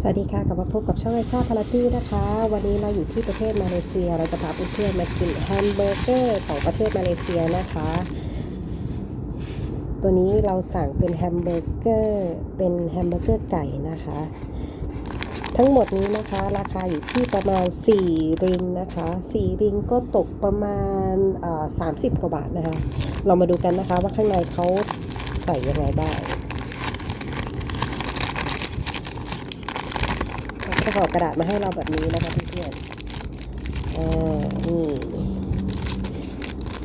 สวัสดีค่ะกลับมาพบกับช่องไอชาพาราตี้นะคะ วันนี้เราอยู่ที่ประเทศมาเลเซีย เราจะพาเพื่อนๆมากินแฮมเบอร์เกอร์ของประเทศมาเลเซียนะคะ ตัวนี้เราสั่งเป็นแฮมเบอร์เกอร์เป็นแฮมเบอร์เกอร์ไก่นะคะ ทั้งหมดนี้นะคะราคาอยู่ที่ประมาณ 4 ริงนะคะ 4 ริงก็ตกประมาณเอ่อ30กว่าบาทนะคะ เรามาดูกันนะคะว่าข้างในเขาใส่ยังไงบ้าง เขา จะห่อกระดาษมาให้เราแบบนี้นะคะเพื่อนๆอ่านี่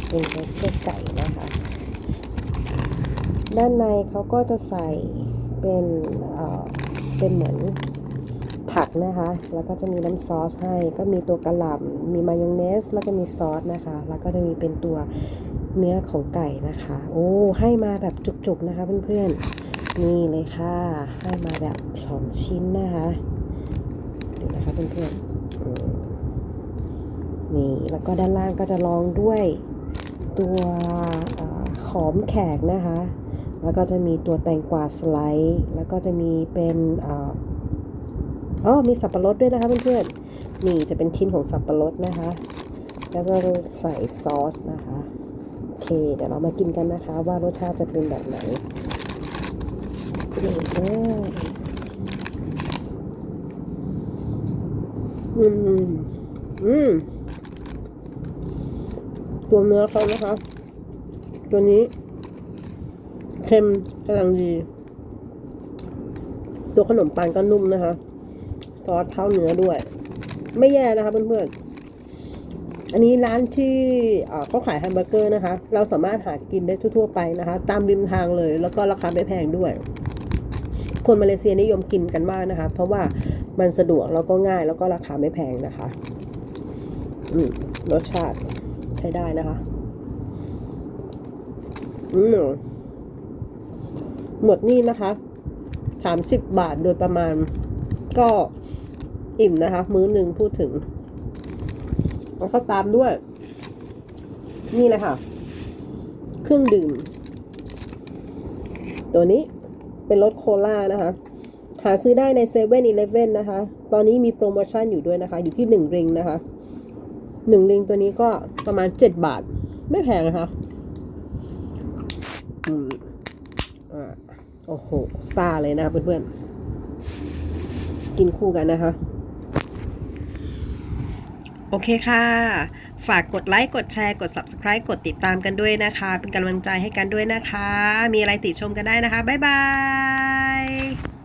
เป็นเบอร์เกร์ไก่นะคะ ด้านในเขาก็จะใส่เป็นเอ่อเป็นเหมือนผักนะคะ แล้วก็จะมีน้ำซอสให้ ก็มีตัวกระหล่ำมีมายองเนส แล้วก็มีซอสนะคะ แล้วก็จะมีเป็นตัวเนื้อของไก่นะคะ โอ้ ให้มาแบบจุกๆนะคะเพื่อนๆ นี่เลยค่ะ ให้มาแบบสองชิ้นนะคะ นะคะเพื่อนๆนี่แล้วก็ด้านล่างก็จะรองด้วยตัวอหอมแขกนะคะ แล้วก็จะมีตัวแตงกวาสไลด์ แล้วก็จะมีเป็นอออ๋อมีสับปะรดด้วยนะคะเพื่อนๆนี่จะเป็นชิ้นของสับปะรดนะคะแล้วก็ใส่ซอสนะคะโอเค เดี๋ยวเรามากินกันนะคะว่ารสชาติจะเป็นแบบไหนนี่เลย อืมอืมตัวเนื้อเขานะคะ ตัวนี้ เค็มกำลังดี ตัวขนมปังก็นุ่มนะคะ ซอสเข้าเนื้อด้วย ไม่แย่นะคะเพื่อนๆ อันนี้ร้านที่เอ่อเขาขายแฮมเบอร์เกอร์นะคะ เราสามารถหากินได้ทั่วๆไปนะคะ ตามริมทางเลย แล้วก็ราคาไม่แพงด้วย คนมาเลเซียนิยมกินกันมากนะคะ เพราะว่า มันสะดวกแล้วก็ง่ายแล้วก็ราคาไม่แพงนะคะอืมรสชาติใช้ได้นะคะ อืมหมดนี่นะคะสามสิบบาทโดยประมาณ ก็อิ่มนะคะ มื้อหนึ่งพูดถึง แล้วก็ตามด้วย นี่เลยค่ะ เครื่องดื่ม ตัวนี้เป็นรสโคลานะคะ หาซื้อได้ใน7 e เ e ่ e อนะคะ ตอนนี้มีโปรโมชั่นอยู่ด้วยนะคะ อยู่ที่หนึ่งริงนะคะหนึ่งริงตัวนี้ก็ประมาณเจ็ดบาท ไม่แพงนะคะอืมอ่าโอ้โหซาเลยนะคะเพื่อนๆ กินคู่กันนะคะ โอเคค่ะ ฝากกดไลค์ กดแชร์ กด subscribe กดติดตามกันด้วยนะคะ เป็นกำลังใจให้กันด้วยนะคะ มีอะไรติชมกันได้นะคะ บ๊ายบาย